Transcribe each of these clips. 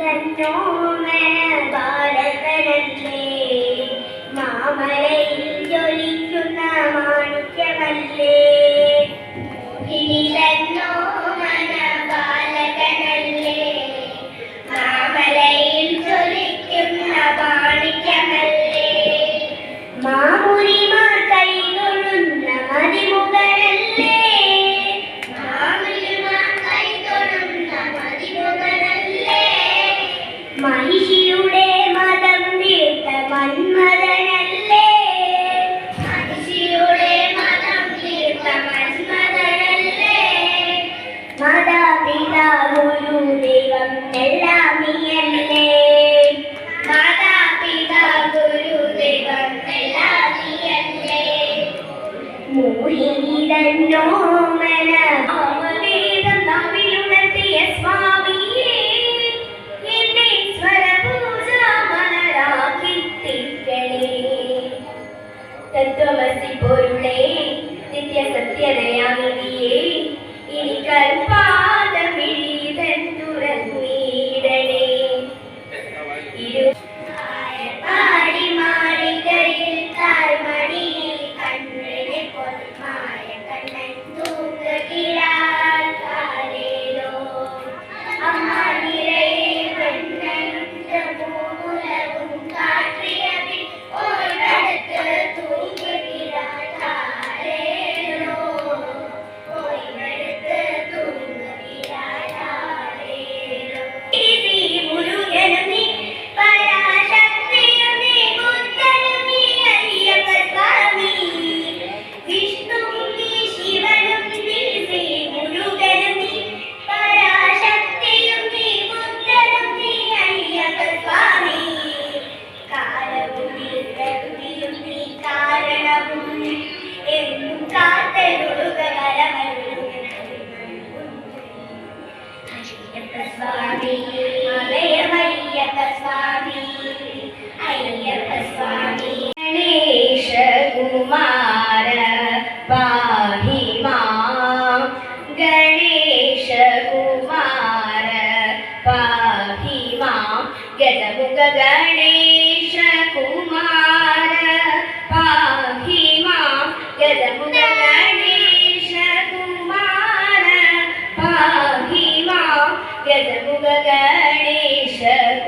തന്നോ ഭാരതനല്ലേ മാമലയിൽ ജ്വലിക്കുന്ന മാണിക്യമല്ലേ.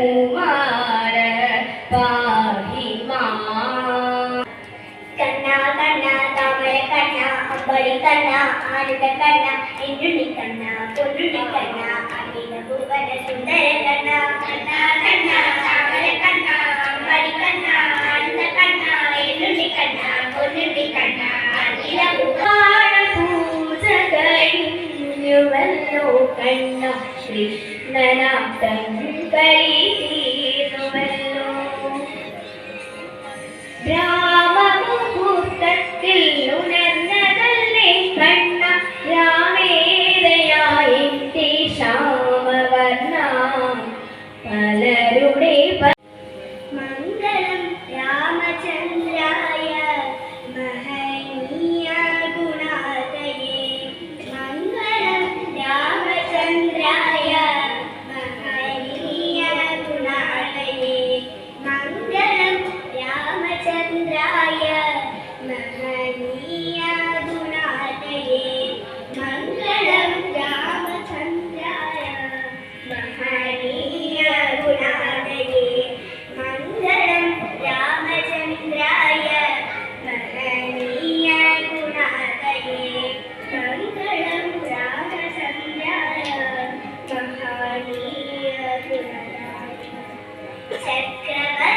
குமார பாகிமா. கண்ணா கண்ணா தமிழ கண்ணா அம்படி கண்ணா ஆனந்த கண்ணா இன்று நீ கண்ணா பொண்ணு நீ கண்ணா அமித பூவன சுந்தர கண்ணா கண்ணா கண்ணா தமிழ கண்ணா அம்படி கண்ணா ஆனந்த கண்ணா இன்று நீ கண்ணா பொண்ணு நீ கண்ணா அமித பூவான பூஜகை யுவல்லோ கண்ணா ஸ்ரீ നനാപ്തം കളി തീരുമല്ലോ ബ്രാഹ്മ சக்கரவ